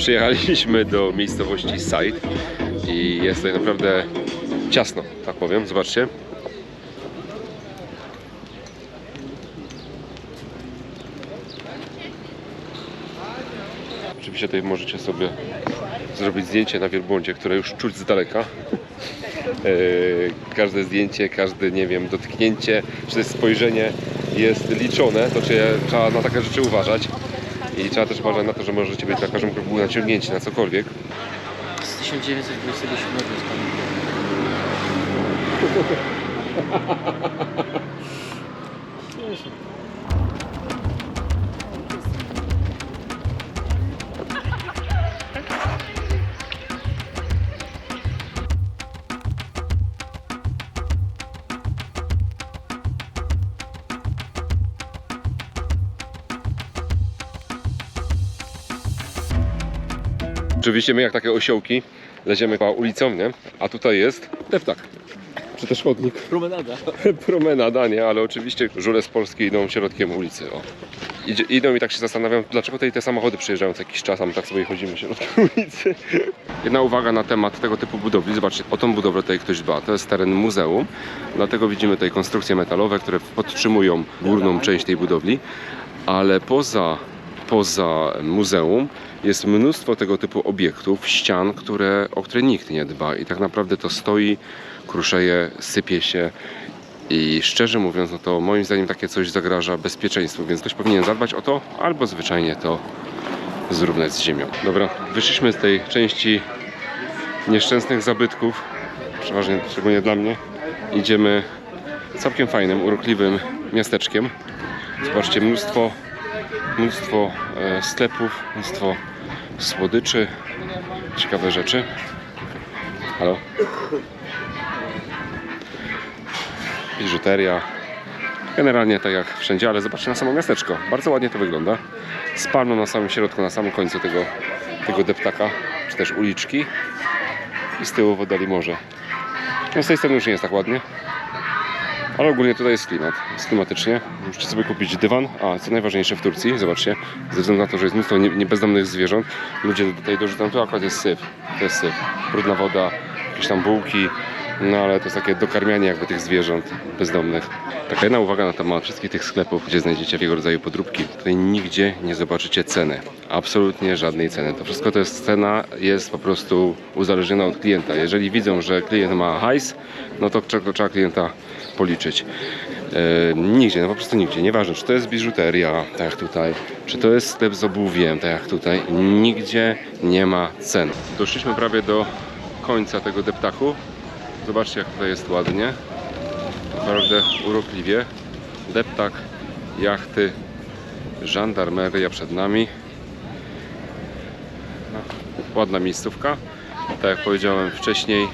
Przyjechaliśmy do miejscowości Side i jest tutaj naprawdę ciasno, tak powiem. Zobaczcie. Oczywiście tutaj możecie sobie zrobić zdjęcie na wielbłądzie, które już czuć z daleka. Eee, każde zdjęcie, każde, nie wiem, dotknięcie, czy też spojrzenie jest liczone, to trzeba na takie rzeczy uważać. I trzeba też uważać na to, że możecie być na każdym kroku naciągnięci na cokolwiek. Z 1927 jest pan. Oczywiście my jak takie osiołki leziemy po ulicą, nie? A tutaj jest deptak. Czy też chodnik. Promenada. Promenada, nie? Ale oczywiście żule z Polski idą środkiem ulicy. O. Idzie, idą i tak się zastanawiam, dlaczego tutaj te samochody przyjeżdżają co jakiś czas, a my tak sobie chodzimy środkiem ulicy. Jedna uwaga na temat tego typu budowli. Zobaczcie, o tą budowlę tutaj ktoś dba. To jest teren muzeum, dlatego widzimy tutaj konstrukcje metalowe, które podtrzymują górną część tej budowli, ale poza poza muzeum jest mnóstwo tego typu obiektów, ścian, które, o które nikt nie dba i tak naprawdę to stoi, kruszeje, sypie się i szczerze mówiąc, no to moim zdaniem takie coś zagraża bezpieczeństwu, więc ktoś powinien zadbać o to, albo zwyczajnie to zrównać z ziemią. Dobra, wyszliśmy z tej części nieszczęsnych zabytków, przeważnie szczególnie dla mnie. Idziemy całkiem fajnym, urokliwym miasteczkiem. Zobaczcie, mnóstwo mnóstwo e, sklepów, mnóstwo słodyczy, ciekawe rzeczy. Halo? Biżuteria. Generalnie tak jak wszędzie, ale zobaczcie na samo miasteczko. Bardzo ładnie to wygląda. Z palmą na samym środku, na samym końcu tego, tego deptaka, czy też uliczki. I z tyłu w oddali morze. No z tej strony już nie jest tak ładnie. Ale ogólnie tutaj jest klimat, jest klimatycznie. Musicie sobie kupić dywan, a co najważniejsze w Turcji, zobaczcie, ze względu na to, że jest mnóstwo nie, nie bezdomnych zwierząt, ludzie tutaj dorzucają, to akurat jest syf, to jest syf, brudna woda, jakieś tam bułki, no ale to jest takie dokarmianie jakby tych zwierząt bezdomnych. Taka jedna uwaga na temat wszystkich tych sklepów, gdzie znajdziecie jego rodzaju podróbki. Tutaj nigdzie nie zobaczycie ceny. Absolutnie żadnej ceny. To wszystko to jest cena, jest po prostu uzależniona od klienta. Jeżeli widzą, że klient ma hajs, no to trzeba klienta policzyć. E, nigdzie, no po prostu nigdzie. Nieważne, czy to jest biżuteria, tak jak tutaj, czy to jest sklep z obuwiem, tak jak tutaj. Nigdzie nie ma cen. Doszliśmy prawie do końca tego deptaku. Zobaczcie, jak tutaj jest ładnie. Naprawdę urokliwie. Deptak, jachty, żandarmeria przed nami. Ładna miejscówka. Tak jak powiedziałem wcześniej,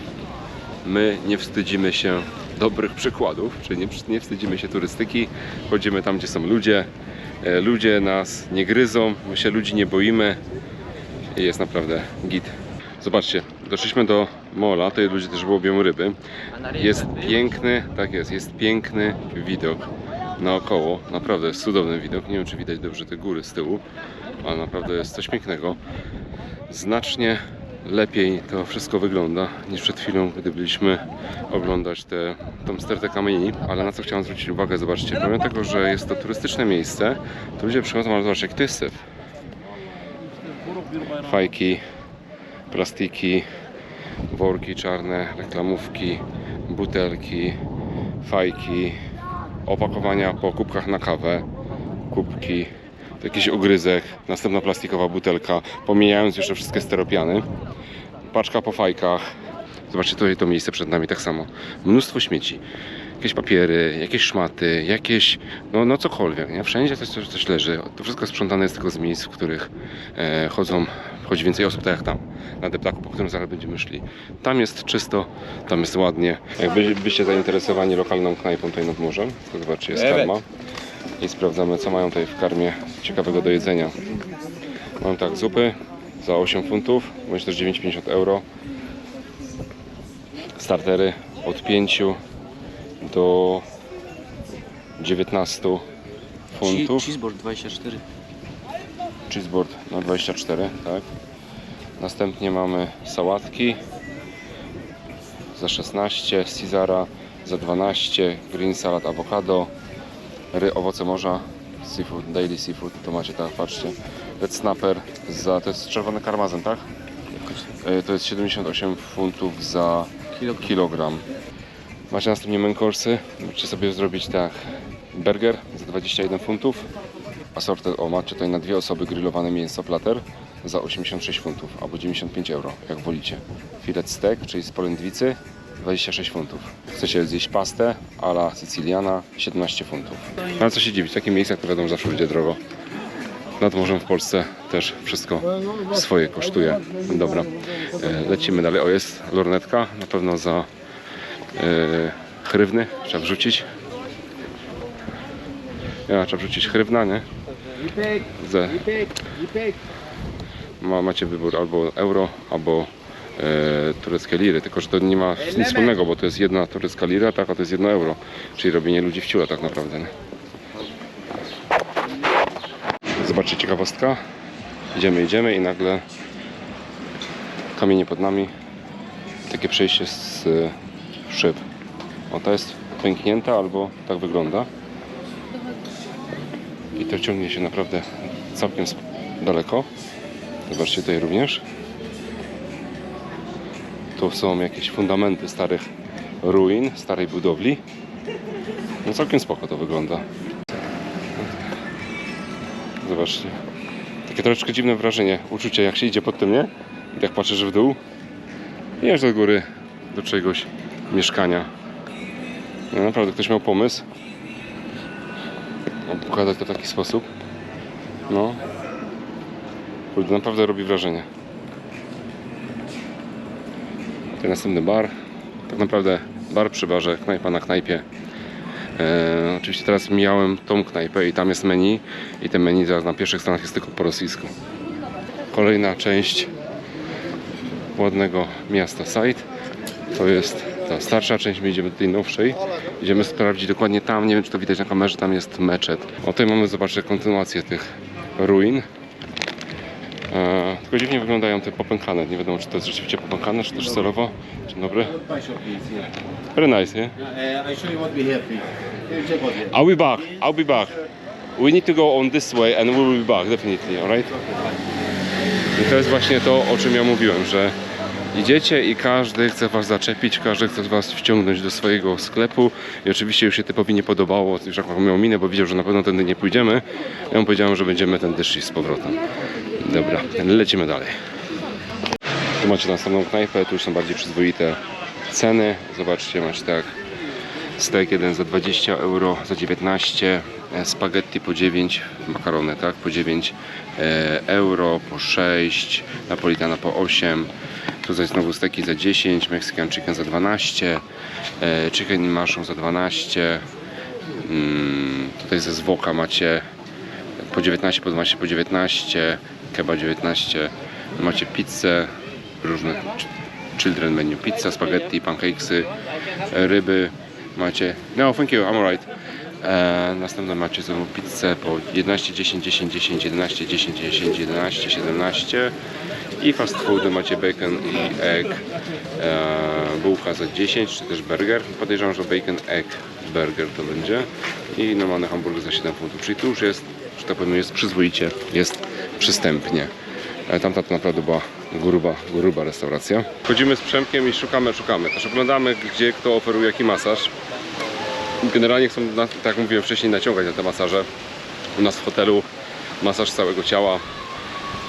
my nie wstydzimy się dobrych przykładów, czyli nie, nie wstydzimy się turystyki. Chodzimy tam, gdzie są ludzie. E, Ludzie nas nie gryzą, my się ludzi nie boimy i jest naprawdę git. Zobaczcie, doszliśmy do mola, tutaj ludzie też łowią ryby. Jest piękny, tak jest, jest piękny widok naokoło. Naprawdę jest cudowny widok. Nie wiem, czy widać dobrze te góry z tyłu, ale naprawdę jest coś pięknego. Znacznie lepiej to wszystko wygląda niż przed chwilą, gdy byliśmy oglądać te, tą stertę kamieni. Ale na co chciałem zwrócić uwagę, zobaczcie, pomimo tego, że jest to turystyczne miejsce, to ludzie przychodzą, ale zobaczcie, jak to jest syf. Fajki, plastiki, worki czarne, reklamówki, butelki, fajki, opakowania po kubkach na kawę, kubki, jakiś ogryzek, następna plastikowa butelka, pomijając jeszcze wszystkie steropiany, paczka po fajkach. Zobaczcie tutaj to miejsce przed nami, tak samo. Mnóstwo śmieci. Jakieś papiery, jakieś szmaty, jakieś, no, no cokolwiek, nie? Wszędzie coś, coś, coś leży. To wszystko sprzątane jest tylko z miejsc, w których e, chodzą, chodzi więcej osób, tak jak tam, na deptaku, po którym zaraz będziemy szli. Tam jest czysto, tam jest ładnie. Jakby byście zainteresowani lokalną knajpą tutaj nad morzem, to zobaczcie, jest karma. I sprawdzamy, co mają tutaj w karmie ciekawego do jedzenia. Mam tak, zupy za 8 funtów, bądź też 9,50 euro. Startery od 5 do 19 funtów. Cheeseboard 24. Cheeseboard na 24, tak. Następnie mamy sałatki za 16, Caesara za 12, green salad awokado, ry, owoce morza, seafood, daily seafood, to macie tak, patrzcie. Red snapper za, to jest czerwony karmazyn, tak? E, To jest 78 funtów za Kilogram. Macie następnie course'y. Możecie sobie zrobić tak burger za 21 funtów. Assorted, o macie tutaj na dwie osoby grillowane mięso plater za 86 funtów albo 95 euro, jak wolicie. Filet steak, czyli z polędwicy 26 funtów. Chcecie zjeść pastę a la Siciliana 17 funtów. No co się dziwić, takie miejsca to wiadomo zawsze będzie drogo. Nad morzem w Polsce też wszystko swoje kosztuje. Dobra, e, lecimy dalej. O, jest lornetka, na pewno za e, chrywny trzeba wrzucić. Ja, trzeba wrzucić chrywna, nie? Ze, ma, macie wybór albo euro, albo tureckie liry, tylko że to nie ma nic wspólnego, bo to jest jedna turecka lira, tak, a to jest jedno euro, czyli robienie ludzi w ciula tak naprawdę. Nie? Zobaczcie ciekawostka. Idziemy, idziemy i nagle kamienie pod nami. Takie przejście z szyb. O, to jest pęknięta albo tak wygląda. I to ciągnie się naprawdę całkiem daleko. Zobaczcie tutaj również. Są jakieś fundamenty starych ruin, starej budowli. No całkiem spoko to wygląda. Zobaczcie. Takie troszeczkę dziwne wrażenie, uczucie jak się idzie pod tym, nie? I tak patrzysz w dół i aż do góry do czegoś mieszkania. No, naprawdę ktoś miał pomysł. Układać to w taki sposób. No. Naprawdę robi wrażenie. Tutaj następny bar. Tak naprawdę bar przy barze, knajpa na knajpie. E, oczywiście teraz mijałem tą knajpę i tam jest menu i te menu zaraz na pierwszych stronach jest tylko po rosyjsku. Kolejna część ładnego miasta Site to jest ta starsza część, my idziemy do tej nowszej. Idziemy sprawdzić dokładnie tam, nie wiem czy to widać na kamerze, tam jest meczet. O tutaj mamy, zobaczcie, kontynuację tych ruin. E, tylko dziwnie wyglądają te popękane, nie wiadomo czy to jest rzeczywiście popękane, czy też celowo. Dzień dobry. Very nice, yeah? I show you what we have here. I'll be back. I'll be back. We need to go on this way and we will be back, definitely, alright? I to jest właśnie to, o czym ja mówiłem, że idziecie i każdy chce was zaczepić, każdy chce was wciągnąć do swojego sklepu i oczywiście już się typowi nie podobało, już jak miał minę, bo widział, że na pewno tędy nie pójdziemy. Ja mu powiedziałem, że będziemy tędy szli z powrotem. Dobra, lecimy dalej. Tu macie następną knajpę, tu już są bardziej przyzwoite ceny. Zobaczcie, macie tak Steak jeden za 20 euro, za 19, e, spaghetti po 9, makarony tak, po 9 e, euro, po 6, napolitana po 8, tutaj znowu steki za 10, Mexican chicken za 12, e, chicken mushroom za 12, mm, tutaj ze zwłoka macie po 19, po 12, po 19, keba 19, macie pizzę, różne ch- children menu, pizza, spaghetti, pancakesy, ryby, macie, no thank you, I'm alright. E, następne macie znowu pizzę po 11, 10, 10, 10, 11, 10, 10, 11, 17 i fast foody macie bacon i egg, e, bułka za 10, czy też burger. Podejrzewam, że bacon egg burger to będzie. I normalny hamburger za 7 funtów, czyli tu już jest, że tak powiem, jest przyzwoicie, jest przystępnie. E, Tamta to naprawdę była gruba, gruba restauracja. Chodzimy z Przemkiem i szukamy, szukamy. Też oglądamy, gdzie kto oferuje jaki masaż. Generalnie chcą, tak jak mówiłem wcześniej, naciągać na te masaże. U nas w hotelu masaż całego ciała,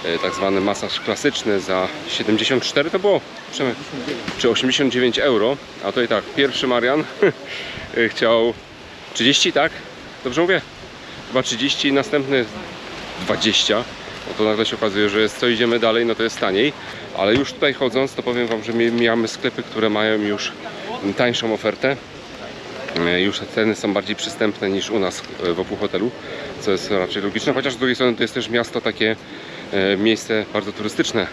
e, tak zwany masaż klasyczny za 74 to było? Czy 89 euro. A to i tak, pierwszy Marian chciał 30, tak? Dobrze mówię? Chyba 30, następny 20. No to nagle się okazuje, że jest, co idziemy dalej, no to jest taniej. Ale już tutaj chodząc, to powiem Wam, że mi- mijamy sklepy, które mają już tańszą ofertę. E, Już ceny są bardziej przystępne niż u nas e, wokół hotelu, co jest raczej logiczne. Chociaż z drugiej strony to jest też miasto takie, e, miejsce bardzo turystyczne.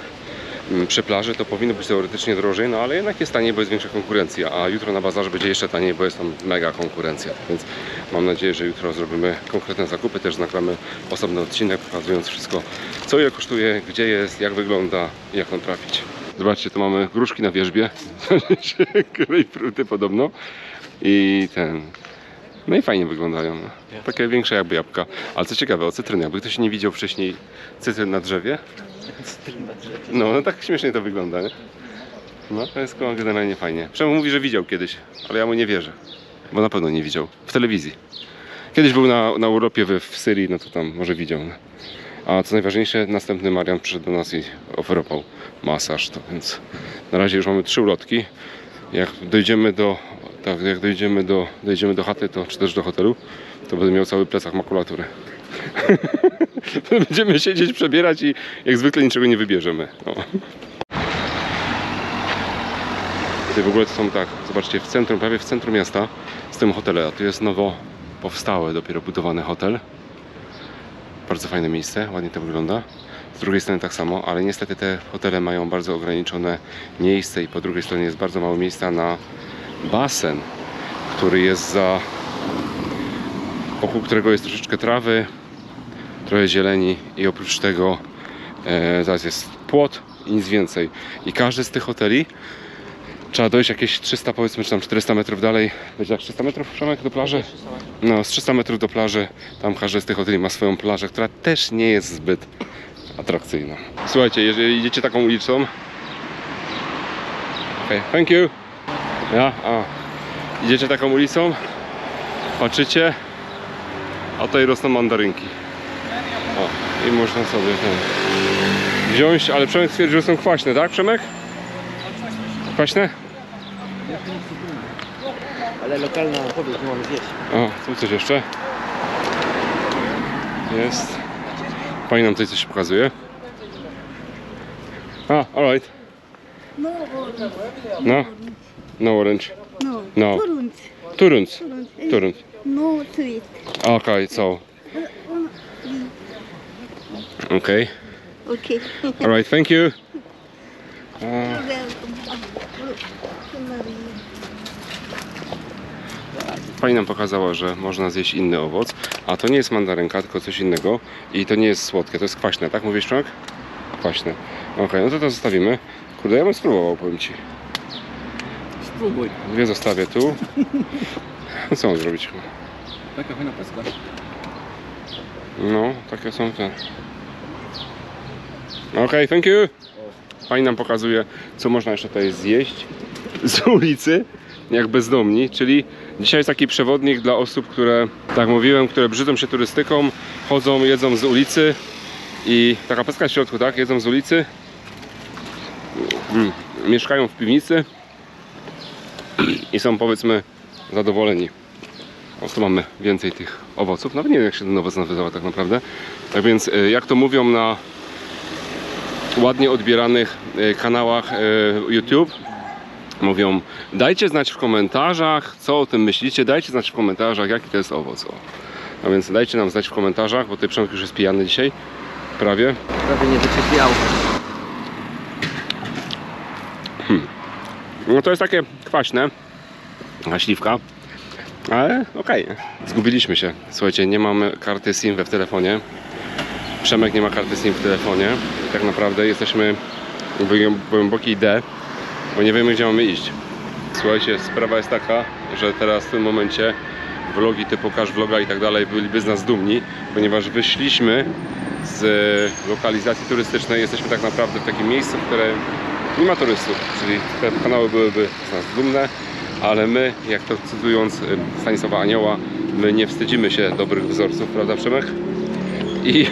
Mm, przy plaży, to powinno być teoretycznie drożej, no ale jednak jest taniej, bo jest większa konkurencja, a jutro na bazarze będzie jeszcze taniej, bo jest tam mega konkurencja, więc mam nadzieję, że jutro zrobimy konkretne zakupy, też nagramy osobny odcinek pokazując wszystko, co ile kosztuje, gdzie jest, jak wygląda jak tam trafić. Zobaczcie, tu mamy gruszki na wierzbie, grejpfruty podobno. I ten... No i fajnie wyglądają. Takie większe jakby jabłka. Ale co ciekawe, o cytryny. Jakby ktoś nie widział wcześniej cytryn na drzewie, no, no tak śmiesznie to wygląda, nie? No, to jest generalnie fajnie. Przemo mówi, że widział kiedyś, ale ja mu nie wierzę. Bo na pewno nie widział. W telewizji. Kiedyś był na, na Europie w, w Syrii, no to tam może widział. No. A co najważniejsze, następny Marian przyszedł do nas i oferował masaż, to więc na razie już mamy trzy ulotki. Jak dojdziemy do, tak, jak dojdziemy do, dojdziemy do chaty, to, czy też do hotelu, to będę miał cały plecak makulatury. Będziemy siedzieć, przebierać i jak zwykle niczego nie wybierzemy. Tutaj w ogóle to są tak, zobaczcie, w centrum, prawie w centrum miasta z tym hotelem, a tu jest nowo powstały, dopiero budowany hotel. Bardzo fajne miejsce, ładnie to wygląda. Z drugiej strony tak samo, ale niestety te hotele mają bardzo ograniczone miejsce i po drugiej stronie jest bardzo mało miejsca na basen, który jest za wokół którego jest troszeczkę trawy, trochę zieleni i oprócz tego e, zaraz jest płot i nic więcej. I każdy z tych hoteli trzeba dojść jakieś 300 powiedzmy, czy tam 400 metrów dalej. Będzie tak 300 metrów Przemek do plaży? No, z 300 metrów do plaży. Tam każdy z tych hoteli ma swoją plażę, która też nie jest zbyt atrakcyjna. Słuchajcie, jeżeli idziecie taką ulicą Okej, thank you. Ja, a. Idziecie taką ulicą, patrzycie, a tutaj rosną mandarynki. O, i można sobie ten wziąć, ale Przemek stwierdził, że są kwaśne, tak Przemek? Kwaśne? Ale lokalna odpowiedź nie mamy zjeść. O, tu coś jeszcze. Jest. Pani nam tutaj coś pokazuje. A, alright. No. No. Orange. No. No. Turunc. Orange. Turunc. No sweet. Okay, so. Okay. Okay. Alright, thank you. Uh. Pani nam pokazała, że można zjeść inny owoc, a to nie jest mandarynka, tylko coś innego i to nie jest słodkie, to jest kwaśne, tak mówisz Członek? Kwaśne. Okej, no to to zostawimy. Kurde, ja bym spróbował, powiem Ci. Spróbuj. Dwie zostawię tu. Co mam zrobić? Taka fajna peska. No, takie są te. Okej, thank you. Pani nam pokazuje, co można jeszcze tutaj zjeść z ulicy, jak bezdomni, czyli dzisiaj jest taki przewodnik dla osób, które, tak mówiłem, które brzydzą się turystyką, chodzą, jedzą z ulicy i taka peska w środku, tak? Jedzą z ulicy, mm, mieszkają w piwnicy i są powiedzmy zadowoleni. O, tu mamy więcej tych owoców. Nawet nie wiem, jak się ten owoc nazywa tak naprawdę. Tak więc, y, jak to mówią na ładnie odbieranych y, kanałach y, YouTube, mówią, dajcie znać w komentarzach, co o tym myślicie, dajcie znać w komentarzach, jaki to jest owoc. O. A więc dajcie nam znać w komentarzach, bo tutaj Przemek już jest pijany dzisiaj, prawie. Prawie nie wyczepiał. No to jest takie kwaśne, taka śliwka, ale okej. Zgubiliśmy się. Słuchajcie, nie mamy karty SIM we w telefonie. Przemek nie ma karty SIM w telefonie. Tak naprawdę jesteśmy w głę- głębokiej D, bo nie wiemy gdzie mamy iść. Słuchajcie, sprawa jest taka, że teraz w tym momencie vlogi typu Cash Vloga i tak dalej byliby z nas dumni, ponieważ wyszliśmy z lokalizacji turystycznej. Jesteśmy tak naprawdę w takim miejscu, w którym nie ma turystów, czyli te kanały byłyby z nas dumne, ale my, jak to cytując Stanisława Anioła, my nie wstydzimy się dobrych wzorców, prawda Przemek? I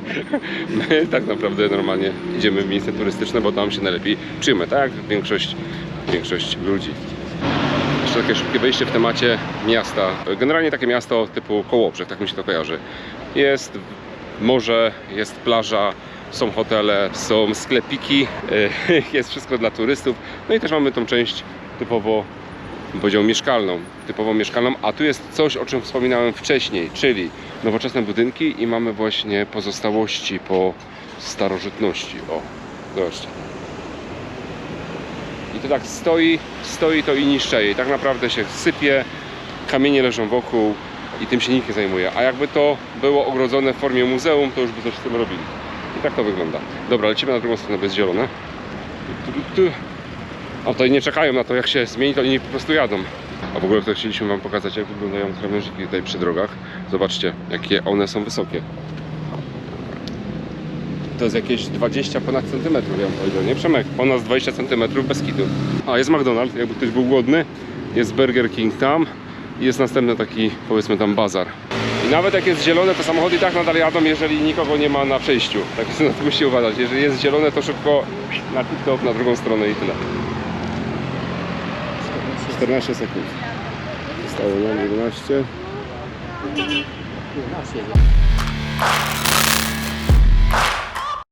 my tak naprawdę normalnie idziemy w miejsce turystyczne, bo tam się najlepiej przyjmę, tak większość, większość ludzi. Jeszcze takie szybkie wejście w temacie miasta. Generalnie takie miasto typu Kołobrzeg, tak mi się to kojarzy. Jest morze, jest plaża, są hotele, są sklepiki, jest wszystko dla turystów. No i też mamy tą część typowo, powiedział, mieszkalną. Typowo mieszkalną, a tu jest coś, o czym wspominałem wcześniej, czyli nowoczesne budynki i mamy właśnie pozostałości po starożytności. O, zobaczcie. to tak stoi, stoi to i niszczeje. I tak naprawdę się sypie, kamienie leżą wokół i tym się nikt nie zajmuje. A jakby to było ogrodzone w formie muzeum, to już by coś z tym robili. I tak to wygląda. Dobra, lecimy na drugą stronę, jest zielone. A tutaj nie czekają na to, jak się zmieni, to oni po prostu jadą. A w ogóle to chcieliśmy Wam pokazać, jak wyglądają krawężniki tutaj przy drogach. Zobaczcie, jakie one są wysokie. To jest jakieś 20 ponad centymetrów, ja bym powiedział, nie Przemek? Ponad 20 centymetrów bez kitu. A, jest McDonald's, jakby ktoś był głodny. Jest Burger King tam. I jest następny taki, powiedzmy tam, bazar. I nawet jak jest zielone, to samochody i tak nadal jadą, jeżeli nikogo nie ma na przejściu. Tak na to musicie uważać. Jeżeli jest zielone, to szybko na TikTok, na drugą stronę i tyle. 14 sekund. Zostało nam 11. 15.